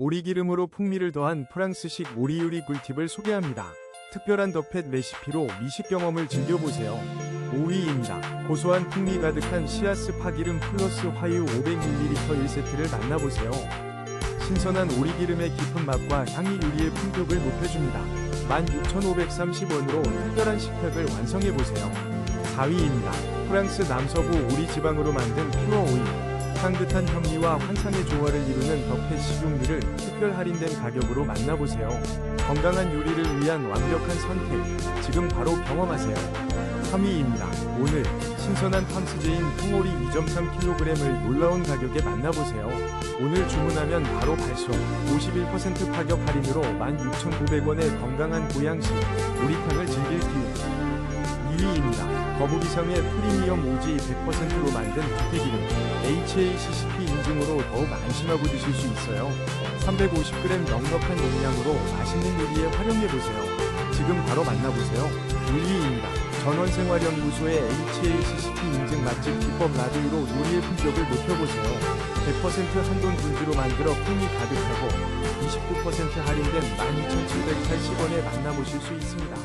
오리기름으로 풍미를 더한 프랑스식 오리 요리 꿀팁을 소개합니다. 특별한 덕팻 레시피로 미식 경험을 즐겨보세요. 5위입니다. 고소한 풍미 가득한 시아스 파기름 플러스 화유 500ml 1세트를 만나보세요. 신선한 오리기름의 깊은 맛과 향이 요리의 품격을 높여줍니다. 16,530원으로 특별한 식탁을 완성해보세요. 4위입니다. 프랑스 남서부 오리 지방으로 만든 퓨어 오일. 향긋한 현미와 환상의 조화를 이루는 덕팻 식용유를 특별 할인된 가격으로 만나보세요. 건강한 요리를 위한 완벽한 선택. 지금 바로 경험하세요. 3위입니다. 오늘 신선한 팜스제인 통오리 2.3kg을 놀라운 가격에 만나보세요. 오늘 주문하면 바로 발송. 51% 가격 할인으로 16,900원의 건강한 보양식 오리탕을 즐길 기회. 2위입니다. 거북이성의 프리미엄 오지 100%로 만든 두피기름 HACCP 인증으로 더욱 안심하고 드실 수 있어요. 350g 넉넉한 용량으로 맛있는 요리에 활용해보세요. 지금 바로 만나보세요. 1위입니다. 전원생활연구소의 HACCP 인증 맛집 기법 라디오로 요리의 품격을 높여보세요. 100% 한돈 분지로 만들어 풍미 가득하고 29% 할인된 12,780원에 만나보실 수 있습니다.